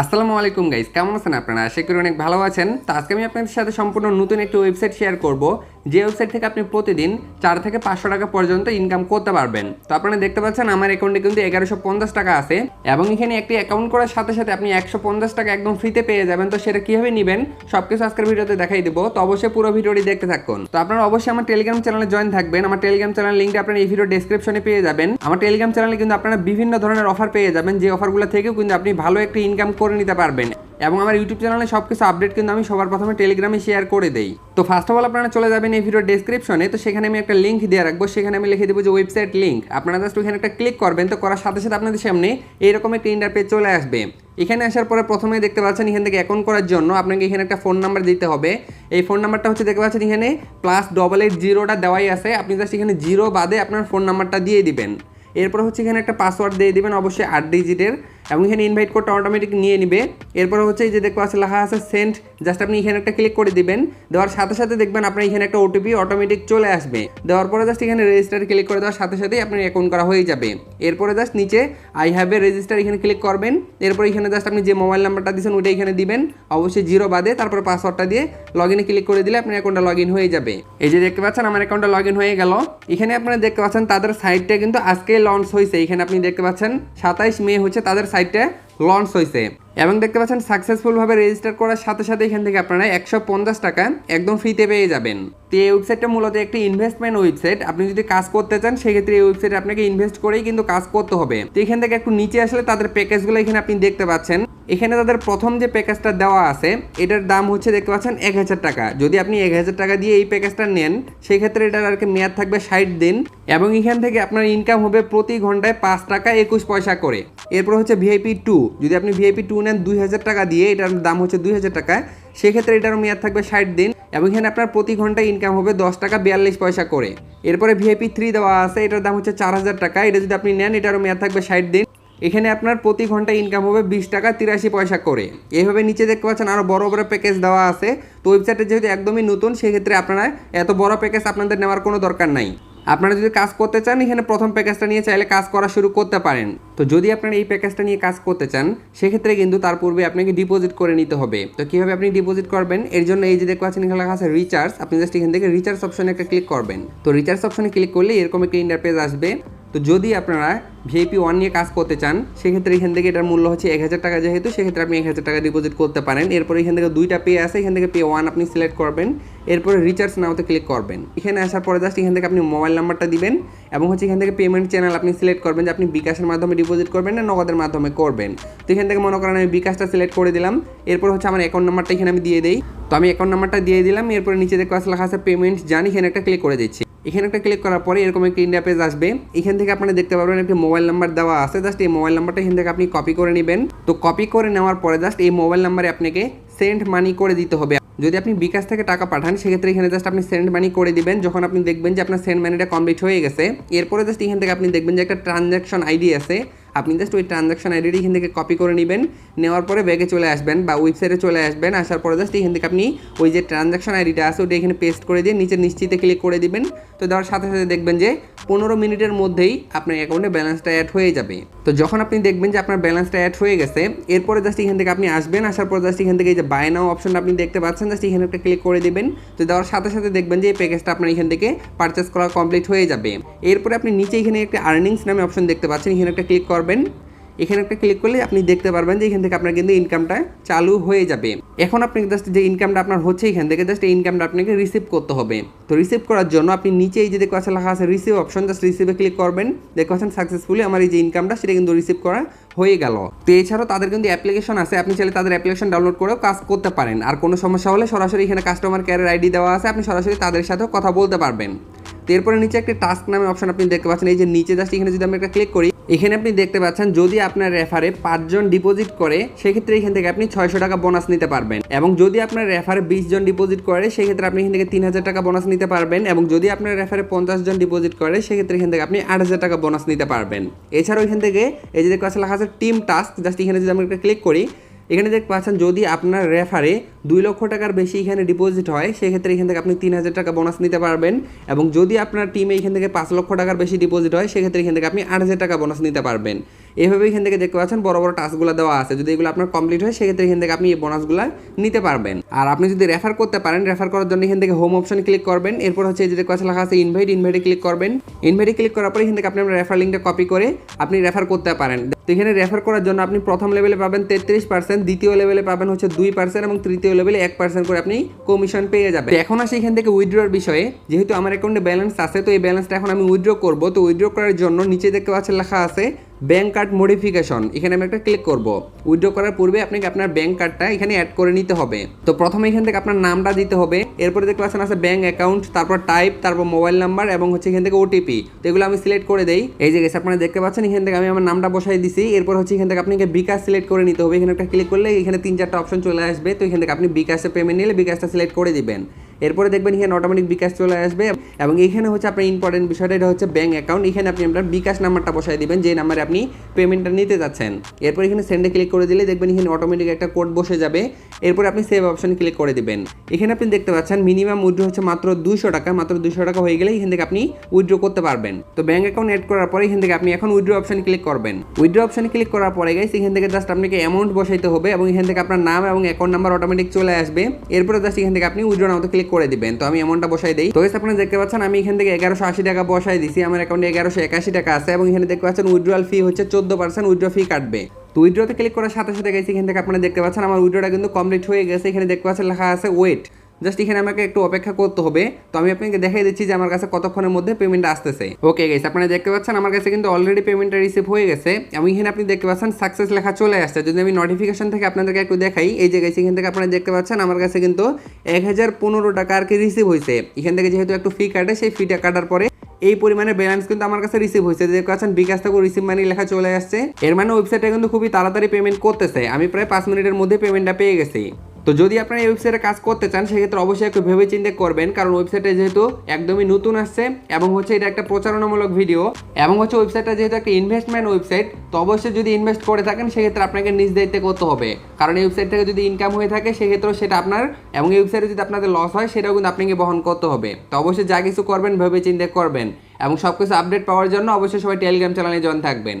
আসসালামু আলাইকুম গাইজ কেমন আছেন আপনারা? আশা করি অনেক ভালো আছেন। তো আজকে আমি আপনাদের সাথে সম্পূর্ণ নতুন একটি ওয়েবসাইট শেয়ার করব। যে ওয়েবসাইট থেকে আপনি প্রতিদিন চার থেকে পাঁচশো টাকা পর্যন্ত ইনকাম করতে পারবেন। তো আপনারা দেখতে পাচ্ছেন, আমার অ্যাকাউন্টে কিন্তু এগারোশো পঞ্চাশ টাকা আছে এবং এখানে একটি অ্যাকাউন্ট করার সাথে সাথে আপনি একশো পঞ্চাশ টাকা একদম ফ্রিতে পেয়ে যাবেন। তো সেটা কীভাবে নেবেন সব কিছু আজকের ভিডিওতে দেখাই দেবো। তো অবশ্যই পুরো ভিডিওটি দেখতে থাকুন। তো আপনারা অবশ্যই আমার টেলিগ্রাম চ্যানেলে জয়েন থাকবেন। আমার টেলিগ্রাম চ্যানেল লিঙ্কটা আপনারা এই ভিডিও ডেসক্রিপশনে পেয়ে যাবেন। আমার টেলিগ্রাম চ্যানেলে কিন্তু আপনারা বিভিন্ন ধরনের অফার পেয়ে যাবেন। যে অফারগুলো থেকেও কিন্তু আপনি ভালো একটি ইনকাম করে নিতে পারবেন। এবং আমার ইউটিউব চ্যানেলে সব কিছু আপডেট কিন্তু আমি সবার প্রথমে টেলিগ্রামে শেয়ার করে দেই। তো ফার্স্ট অফ অল আপনারা চলে যাবেন এই ভিডিও ডেসক্রিপশনে তো সেখানে আমি একটা লিঙ্ক দিয়ে রাখব। সেখানে আমি লিখে দেবো যে ওয়েবসাইট লিঙ্ক আপনারা জাস্ট ওইখানে একটা ক্লিক করবেন, তো করার সাথে সাথে আপনাদের সামনে এইরকম একটা ইন্টারপেজ চলে আসবে। এখানে আসার পরে প্রথমে দেখতে পাচ্ছেন এখান থেকে অ্যাকাউন্ট করার জন্য আপনাকে এখানে একটা ফোন নাম্বার দিতে হবে। এই ফোন নাম্বারটা হচ্ছে দেখতে পাচ্ছেন এখানে প্লাস ডবল এইট জিরোটা দেওয়াই আছে। আপনি জাস্ট এখানে জিরো বাদে আপনার ফোন নাম্বারটা দিয়ে দিবেন। এরপর হচ্ছে এখানে একটা পাসওয়ার্ড দিয়ে দিবেন, অবশ্যই আট ডিজিটের এবং এখানে ইনভাইট কোডটা অটোমেটিক নিয়ে নিবে। এরপর হচ্ছে যে দেখতে পাচ্ছেন লেখা আছে সেন্ট জাস্ট আপনি এখানে একটা ক্লিক করে দিবেন। দেওয়ার সাথে সাথে দেখবেন আপনার এখানে একটা ওটিপি অটোমেটিক চলে আসবে। দেওয়ার পরে জাস্ট এখানে রেজিস্টার ক্লিক করে দেওয়ার সাথে সাথেই আপনার অ্যাকাউন্ট করা হয়ে যাবে। এরপরে জাস্ট নিচে আই হ্যাভ এ রেজিস্টার এখানে ক্লিক করবেন। এরপর এখানে জাস্ট আপনি যে মোবাইল নাম্বারটা দিয়েছেন, ওইটা এখানে দিবেন। অবশ্যই জিরো বাদে, তারপরে পাসওয়ার্ডটা দিয়ে লগ ইনে ক্লিক করে দিলে আপনার অ্যাকাউন্টটা লগ ইন হয়ে যাবে। এই যে দেখতে পাচ্ছেন, আমার অ্যাকাউন্টটা লগ ইন হয়ে গেল। এখানে আপনারা দেখতে পাচ্ছেন, তাদের সাইটটা কিন্তু আজকে লঞ্চ হয়েছে। এখানে আপনি দেখতে পাচ্ছেন, সাতাইশ মে হচ্ছে তাদের সাইটটা লঞ্চ হয়েছে এবং দেখতে পাচ্ছেন সাকসেসফুলভাবে রেজিস্টার করার সাথে সাথে এখান থেকে আপনারা একশো পঞ্চাশ টাকা একদম ফ্রিতে পেয়ে যাবেন। তো এই ওয়েবসাইটটা মূলত একটি ইনভেস্টমেন্ট ওয়েবসাইট আপনি যদি কাজ করতে চান, সেক্ষেত্রে এই ওয়েবসাইটে আপনাকে ইনভেস্ট করেই কিন্তু কাজ করতে হবে। তো এখান থেকে একটু নিচে আসলে তাদের প্যাকেজগুলো এখানে আপনি দেখতে পাচ্ছেন। এখানে তাদের প্রথম যে প্যাকেজটা দেওয়া আছে, এটার দাম হচ্ছে দেখতে পাচ্ছেন এক হাজার টাকা। যদি আপনি এক হাজার টাকা দিয়ে এই প্যাকেজটা নেন, সেক্ষেত্রে এটার আর কি মেয়াদ থাকবে ষাট দিন এবং এখান থেকে আপনার ইনকাম হবে প্রতি ঘন্টায় পাঁচ টাকা একুশ পয়সা করে। এরপর হচ্ছে ভিআইপি টু যদি আপনি ভিআইপি টু নেন, দুই হাজার টাকা দিয়ে, এটার দাম হচ্ছে দুই হাজার টাকা, সেক্ষেত্রে এটার মেয়াদ থাকবে ষাট দিন এবং এখানে আপনার প্রতি ঘন্টায় ইনকাম হবে দশ টাকা বিয়াল্লিশ পয়সা করে। এরপরে ভিআইপি থ্রি দেওয়া আছে, এটার দাম হচ্ছে চার হাজার টাকা। এটা যদি আপনি নেন, এটারও মেয়াদ থাকবে ষাট দিন। এখানে আপনার প্রতি ঘণ্টা ইনকাম হবে বিশ টাকা তিরাশি পয়সা করে। এইভাবে নিচে দেখতে পাচ্ছেন আরও বড় বড় প্যাকেজ দেওয়া আছে। তো ওয়েবসাইটে যেহেতু একদমই নতুন, সেক্ষেত্রে আপনারা এত বড় প্যাকেজ আপনাদের নেওয়ার কোনো দরকার নাই। আপনারা যদি কাজ করতে চান, এখানে প্রথম প্যাকেজটা নিয়ে চাইলে কাজ করা শুরু করতে পারেন। তো যদি আপনারা এই প্যাকেজটা নিয়ে কাজ করতে চান, সেক্ষেত্রে কিন্তু তার পূর্বে আপনাকে ডিপোজিট করে নিতে হবে। তো কীভাবে আপনি ডিপোজিট করবেন? এর জন্য এই যে দেখতে পাচ্ছেন, এখানে লেখা আছে রিচার্জ আপনি জাস্ট এখান থেকে রিচার্জ অপশনে একটা ক্লিক করবেন। তো রিচার্জ অপশনে ক্লিক করলে এরকম একটা ইন্টারপেজ আসবে। তো যদি আপনারা ভিআইপি ওয়ান নিয়ে কাজ করতে চান, সেক্ষেত্রে এখান থেকে এটার মূল্য হচ্ছে এক হাজার টাকা যেহেতু, সেক্ষেত্রে আপনি এক হাজার টাকা ডিপোজিট করতে পারেন। এরপরে এখান থেকে দুইটা পে আছে, এখান থেকে পে ওয়ান আপনি সিলেক্ট করবেন। এরপরে রিচার্জ নাওতে ক্লিক করবেন। এখানে আসার পরে জাস্ট এখান থেকে আপনি মোবাইল নাম্বারটা দিবেন এবং হচ্ছে এখান থেকে পেমেন্ট চ্যানেল আপনি সিলেক্ট করবেন যে আপনি বিকাশের মাধ্যমে ডিপোজিট করবেন না নগদের মাধ্যমে করবেন। তো এখান থেকে মনে করেন আমি বিকাশটা সিলেক্ট করে দিলাম। এরপর হচ্ছে আমার অ্যাকাউন্ট নাম্বারটা এখানে আমি দিয়ে দিই। তো আমি অ্যাকাউন্ট নাম্বারটা দিয়ে দিলাম। এরপরে নিচে দেখতে লেখা আছে পেমেন্ট জানি এখানে একটা ক্লিক করে দিচ্ছি। এখানে একটা ক্লিক করার পরে এরকম একটি ইন্ডিয়া পেজ আসবে। এখান থেকে আপনারা দেখতে পারবেন একটি মোবাইল নাম্বার দেওয়া আছে। জাস্ট এই মোবাইল নাম্বারটা এখান থেকে আপনি কপি করে নেবেন। তো কপি করে নেওয়ার পরে জাস্ট এই মোবাইল নাম্বারে আপনাকে সেন্ড মানি করে দিতে হবে। যদি আপনি বিকাশ থেকে টাকা পাঠান, সেক্ষেত্রে এখানে জাস্ট আপনি সেন্ড মানি করে দিবেন। যখন আপনি দেখবেন যে আপনার সেন্ড মানিটা কমপ্লিট হয়ে গেছে, এরপরে জাস্ট এখান থেকে আপনি দেখবেন যে একটা ট্রানজ্যাকশন আইডি আছে। আপনি জাস্ট ওই ট্রানজাকশন আইডিটি এখান থেকে কপি করে নেবেন। নেওয়ার পরে ব্যাগে চলে আসবেন বা ওয়েবসাইটে চলে আসবেন। আসার পরে জাস্ট এখান থেকে আপনি ওই যে ট্রানজাকশন আইডিটা আছে, ওটা এখানে পেস্ট করে দিয়ে নিচে নিশ্চিতে ক্লিক করে দিবেন। তো দেওয়ার সাথে সাথে দেখবেন যে পনেরো মিনিটের মধ্যেই আপনার অ্যাকাউন্টে ব্যালেন্সটা অ্যাড হয়ে যাবে। তো যখন আপনি দেখবেন যে আপনার ব্যালেন্সটা অ্যাড হয়ে গেছে, এরপরে জাস্ট এখান থেকে আপনি আসবেন। আসার পর জাস্ট এখান থেকে এই যে বাই নাও অপশনটা আপনি দেখতে পাচ্ছেন জাস্ট এখানে একটা ক্লিক করে দিবেন। তো দেওয়ার সাথে সাথে দেখবেন যে এই প্যাকেজটা আপনার এখান থেকে পারচেস করা কমপ্লিট হয়ে যাবে। এরপরে আপনি নিচে এখানে একটা আর্নিংস নামে অপশন দেখতে পাচ্ছেন। এখানে একটা ক্লিক করবেন। এখানে একটা ক্লিক করলে আপনি দেখতে পারবেন যে এখান থেকে আপনার কিন্তু ইনকামটা চালু হয়ে যাবে। এখন আপনি জাস্ট যে ইনকামটা আপনার হচ্ছে এখান থেকে জাস্ট এই ইনকামটা আপনাকে রিসিভ করতে হবে। তো রিসিভ করার জন্য আপনি নিচে এই যে দেখতে পাচ্ছেন, লেখা আছে রিসিভ অপশন জাস্ট রিসিভে ক্লিক করবেন। দেখতে পাচ্ছেন সাকসেসফুলি আমার এই যে ইনকামটা সেটা কিন্তু রিসিভ করা হয়ে গেল। তো এছাড়াও তাদের কিন্তু অ্যাপ্লিকেশন আছে, আপনি চাইলে তাদের অ্যাপ্লিকেশন ডাউনলোড করেও কাজ করতে পারেন। আর কোনো সমস্যা হলে সরাসরি এখানে কাস্টমার কেয়ারের আইডি দেওয়া আছে, আপনি সরাসরি তাদের সাথেও কথা বলতে পারবেন। তো এরপরে নিচে একটি টাস্ক নামে অপশন আপনি দেখতে পাচ্ছেন, এই যে নিচে জাস্ট এখানে যদি আমি একটা ক্লিক করি এখানে আপনি দেখতে পাচ্ছেন, যদি আপনার রেফারে পাঁচজন ডিপোজিট করে, সেক্ষেত্রে এখান থেকে আপনি ছয়শো টাকা বোনাস নিতে পারবেন। এবং যদি আপনার রেফারে বিশ জন ডিপোজিট করে, সেক্ষেত্রে আপনি এখান থেকে তিন হাজার টাকা বোনাস নিতে পারবেন। এবং যদি আপনার রেফারে পঞ্চাশ জন ডিপোজিট করে, সেক্ষেত্রে এখান থেকে আপনি আট হাজার টাকা বোনাস নিতে পারবেন। এছাড়াও এখান থেকে, এই যে দেখতে পাচ্ছেন, লেখা আছে টিম টাস্ক জাস্ট এখানে যদি আমি একটা ক্লিক করি, এখানে দেখতে পাচ্ছেন, যদি আপনার রেফারে দুই লক্ষ টাকার বেশি এখানে ডিপোজিট হয়, সেক্ষেত্রে এখান থেকে আপনি তিন হাজার টাকা বোনাস নিতে পারবেন। এবং যদি আপনার টিমে এখান থেকে পাঁচ লক্ষ টাকার বেশি ডিপোজিট হয়, সেক্ষেত্রে এখান থেকে আপনি আট হাজার টাকা বোনাস নিতে পারবেন। এভাবে এখান থেকে দেখতে পাচ্ছেন বড় বড় টাস্কগুলো দেওয়া আছে। যদি এগুলো আপনার কমপ্লিট হয়, সেক্ষেত্রে এখান থেকে আপনি এই বোনাসগুলো নিতে পারবেন। আর আপনি যদি রেফার করতে পারেন রেফার করার জন্য এখান থেকে হোম অপশন ক্লিক করবেন। এরপর হচ্ছে যে দেখতে লেখা আছে ইনভাইট ইনভাইটে ক্লিক করবেন। ইনভাইটে ক্লিক করার পরে এখান থেকে আপনি আপনার রেফার লিঙ্কটা কপি করে আপনি রেফার করতে পারেন। তো এখানে রেফার করার জন্য আপনি প্রথম লেভেলে পাবেন তেত্রিশ পার্সেন্ট দ্বিতীয় লেভেলে পাবেন হচ্ছে দুই পার্সেন্ট এবং তৃতীয় লেভেলে এক পার্সেন্ট করে আপনি কমিশন পেয়ে যাবেন। এখন আসি এখান থেকে উইথড্রোর বিষয়ে। যেহেতু আমার অ্যাকাউন্টে ব্যালেন্স আছে, তো এই ব্যালেন্সটা এখন আমি উইথড্র করব। তো উইথড্র করার জন্য নিচে দেখতে পাচ্ছেন লেখা আছে ব্যাংক কার্ড মডিফিকেশন এখানে আমি একটা ক্লিক করব। উইথড্র করার পূর্বে আপনাকে আপনার ব্যাংক কার্ডটা এখানে অ্যাড করে নিতে হবে। তো প্রথমে এখান থেকে আপনার নামটা দিতে হবে। এরপরে দেখতে পাচ্ছেন আছে ব্যাংক অ্যাকাউন্ট তারপর টাইপ তারপর মোবাইল নাম্বার এবং হচ্ছে এখান থেকে ওটিপি তো এগুলো আমি সিলেক্ট করে দেই। এই যে গেছে আপনারা দেখতে পাচ্ছেন, এখান থেকে আমি আমার নামটা বসাই দিছি। এরপর হচ্ছে এখান থেকে আপনাকে বিকাশ সিলেক্ট করে নিতে হবে। এখানে একটা ক্লিক করলে এখানে তিন চারটা অপশন চলে আসবে। তো এখান থেকে আপনি বিকাশে পেমেন্ট নিলে বিকাশটা সিলেক্ট করে দিবেন। এরপরে দেখবেন এখানে অটোমেটিক বিকাশ চলে আসবে এবং এখানে হচ্ছে আপনার ইম্পর্টেন্ট বিষয়টা, এটা হচ্ছে ব্যাঙ্ক অ্যাকাউন্ট এখানে আপনি আপনার বিকাশ নাম্বারটা বসাই দিবেন যে নাম্বারে আপনি পেমেন্টটা নিতে যাচ্ছেন। এরপর এখানে সেন্ডে ক্লিক করে দিলে দেখবেন এখানে অটোমেটিক একটা কোড বসে যাবে। এরপর আপনি সেভ অপশনে ক্লিক করে দিবেন। এখানে আপনি দেখতে পাচ্ছেন মিনিমাম উইড্রো হচ্ছে মাত্র দুশো টাকা। মাত্র দুশো টাকা হয়ে গেলে এখান থেকে আপনি উইথড্র করতে পারবেন। তো ব্যাঙ্ক অ্যাকাউন্ট অ্যাড করার পরে এখান থেকে আপনি এখন উইথড্র অপশনে ক্লিক করবেন। উইথড্র অপশনে ক্লিক করার পরে গাইস এখান থেকে জাস্ট আপনাকে অ্যামাউন্ট বসাইতে হবে এবং এখান থেকে আপনার নাম এবং অ্যাকাউন্ট নাম্বার অটোমেটিক চলে আসবে। এরপরে জাস্ট এখান থেকে আপনি উইড্রো নামতে ক্লিক করে দিবেন। তো আমি এমনটা বসাই দিই। তো আপনারা দেখতে পাচ্ছেন, আমি এখান থেকে এগারোশো আশি টাকা বসাই দিছি। আমার অ্যাকাউন্টে এগারোশো একাশি টাকা আছে এবং এখানে দেখতে পাচ্ছেন উইড্রোয়াল ফি হচ্ছে চোদ্দ পার্সেন্ট উইড্রো ফি কাটবে। তো উইড্রোতে ক্লিক করার সাথে সাথে গেছি এখান থেকে আপনারা দেখতে পাচ্ছেন, আমার উইড্রোটা কিন্তু কমপ্লিট হয়ে গেছে। এখানে দেখতে পাচ্ছেন লেখা আছে ওয়েট জাস্ট এখানে আমাকে একটু অপেক্ষা করতে হবে। তো আমি আপনাকে দেখাই দিচ্ছি যে আমার কাছে কতক্ষণের মধ্যে পেমেন্ট আসতেছে। ওকে গেছে আপনারা দেখতে পাচ্ছেন আমার কাছে কিন্তু অলরেডি পেমেন্টটা রিসিভ হয়ে গেছে। এবং এখানে আপনি দেখতে পাচ্ছেন সাকসেস লেখা চলে আসছে। যদি আমি নোটিফিকেশন থেকে আপনাদেরকে একটু দেখাই, এই যে গেছে এখান থেকে আপনারা দেখতে পাচ্ছেন আমার কাছে কিন্তু এক হাজার পনেরো টাকা আর কি রিসিভ হয়েছে। এখান থেকে যেহেতু একটু ফি কাটে, সেই ফিটা কাটার পরে এই পরিমাণে ব্যালেন্স কিন্তু আমার কাছে রিসিভ হয়েছে। দেখতে পাচ্ছেন বিকাশ থেকে রিসিভ মানি লেখা চলে আসছে। এর মানে ওয়েবসাইটে কিন্তু খুবই তাড়াতাড়ি পেমেন্ট করতেছে। আমি প্রায় পাঁচ মিনিটের মধ্যে পেমেন্টটা পেয়ে গেছি। তো যদি আপনারা এই ওয়েবসাইটে কাজ করতে চান, সেক্ষেত্রে অবশ্যই একটু ভেবে চিন্তে করবেন, কারণ ওয়েবসাইটে যেহেতু একদমই নতুন আসছে এবং হচ্ছে এটা একটা প্রচারণামূলক ভিডিও এবং হচ্ছে ওয়েবসাইটটা যেহেতু একটা ইনভেস্টমেন্ট ওয়েবসাইট তো অবশ্যই যদি ইনভেস্ট করে থাকেন, সেক্ষেত্রে আপনাকে নিজ দায়িত্বে করতে হবে। কারণ এই ওয়েবসাইট থেকে যদি ইনকাম হয়ে থাকে, সেক্ষেত্রেও সেটা আপনার এবং এই ওয়েবসাইটে যদি আপনাদের লস হয়, সেটাও কিন্তু আপনাকে বহন করতে হবে। তো অবশ্যই যা কিছু করবেন ভেবে চিন্তে করবেন এবং সব কিছু আপডেট পাওয়ার জন্য অবশ্যই সবাই টেলিগ্রাম চ্যানেলে জয়েন থাকবেন।